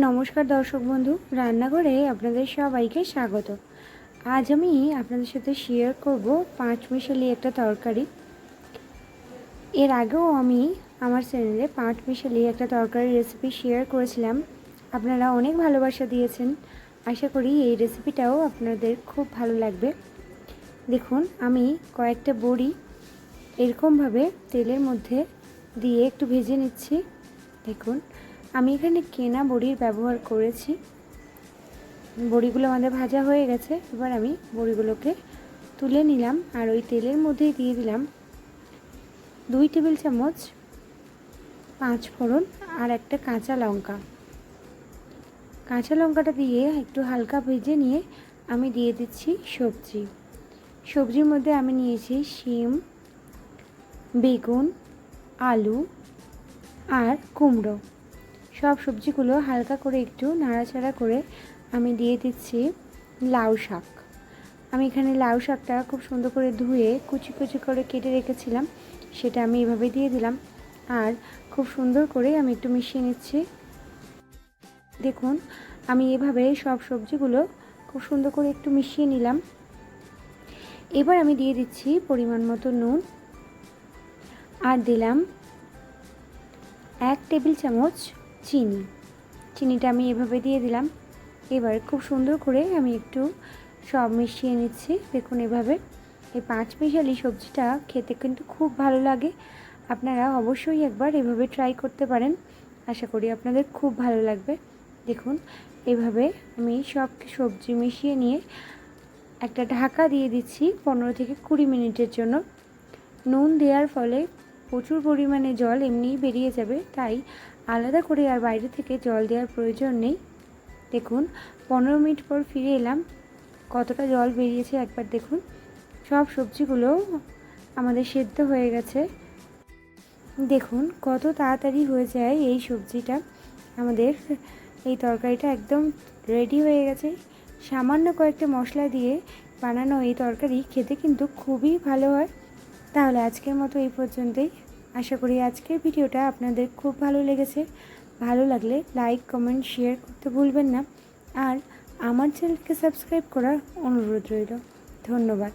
নমস্কার দর্শক বন্ধু, রান্নাঘরে আপনাদের সবাইকে স্বাগত। আজ আমি আপনাদের সাথে শেয়ার করব পাঁচ মিশালি একটা তরকারি। এর আগেও আমি আমার চ্যানেলে পাঁচ মিশালি একটা তরকারি রেসিপি শেয়ার করেছিলাম। আপনারা অনেক ভালোবাসা দিয়েছেন। আশা করি এই রেসিপিটাও আপনাদের খুব ভালো লাগবে। দেখুন, আমি কয়েকটা বড়ি এরকমভাবে তেলের মধ্যে দিয়ে একটু ভেজে নিচ্ছি। দেখুন আমি এখানে কেনা বড়ির ব্যবহার করেছি। বড়িগুলো আমাদের ভাজা হয়ে গেছে। এবার আমি বড়িগুলোকে তুলে নিলাম আর ওই তেলের মধ্যেই দিয়ে দিলাম দুই টেবিল চামচ পাঁচ ফোড়ন আর একটা কাঁচা লঙ্কা। কাঁচা লঙ্কাটা দিয়ে একটু হালকা ভেজে নিয়ে আমি দিয়ে দিচ্ছি সবজি। সবজির মধ্যে আমি নিয়েছি শিম, বেগুন, আলু আর কুমড়ো। সব সবজিগুলো হালকা করে একটু নাড়াচাড়া করে আমি দিয়ে দিচ্ছি লাউ শাক। আমি এখানে লাউ শাকটা খুব সুন্দর করে ধুয়ে কুচি কুচি করে কেটে রেখেছিলাম, সেটা আমি এভাবে দিয়ে দিলাম। আর খুব সুন্দর করে আমি একটু মিশিয়ে নিচ্ছি। দেখুন, আমি এভাবে সব সবজিগুলো খুব সুন্দর করে একটু মিশিয়ে নিলাম। এবার আমি দিয়ে দিচ্ছি পরিমাণ মতো নুন। আর দিলাম এক টেবিল চামচ চিনি। চিনিটা আমি এভাবে দিয়ে দিলাম। এবার খুব সুন্দর করে আমি একটু সব মিশিয়ে নিচ্ছি। দেখুন এভাবে। এই পাঁচ মিশালি সবজিটা খেতে কিন্তু খুব ভালো লাগে। আপনারা অবশ্যই একবার এভাবে ট্রাই করতে পারেন। আশা করি আপনাদের খুব ভালো লাগবে। দেখুন, এভাবে আমি সব সবজি মিশিয়ে নিয়ে একটা ঢাকা দিয়ে দিচ্ছি পনেরো থেকে কুড়ি মিনিটের জন্য। নুন দেওয়ার ফলে প্রচুর পরিমাণে জল এমনিই বেরিয়ে যাবে, তাই আলাদা করে আর বাইরে থেকে জল দেওয়ার প্রয়োজন নেই। দেখুন, পনেরো মিনিট পর ফিরে এলাম। কতটা জল বেরিয়েছে একবার দেখুন। সব সবজিগুলো আমাদের সেদ্ধ হয়ে গেছে। দেখুন, কত তাড়াতাড়ি হয়ে যায় এই সবজিটা। আমাদের এই তরকারিটা একদম রেডি হয়ে গেছে। সামান্য কয়েকটা মশলা দিয়ে বানানো এই তরকারি খেতে কিন্তু খুবই ভালো হয়। তাহলে আজকের মতো এই পর্যন্তই। আশা করি আজকের ভিডিওটা আপনাদের খুব ভালো লেগেছে। ভালো লাগলে লাইক কমেন্ট শেয়ার করতে ভুলবেন না। আর আমার চ্যানেলকে সাবস্ক্রাইব করার অনুরোধ রইল। ধন্যবাদ।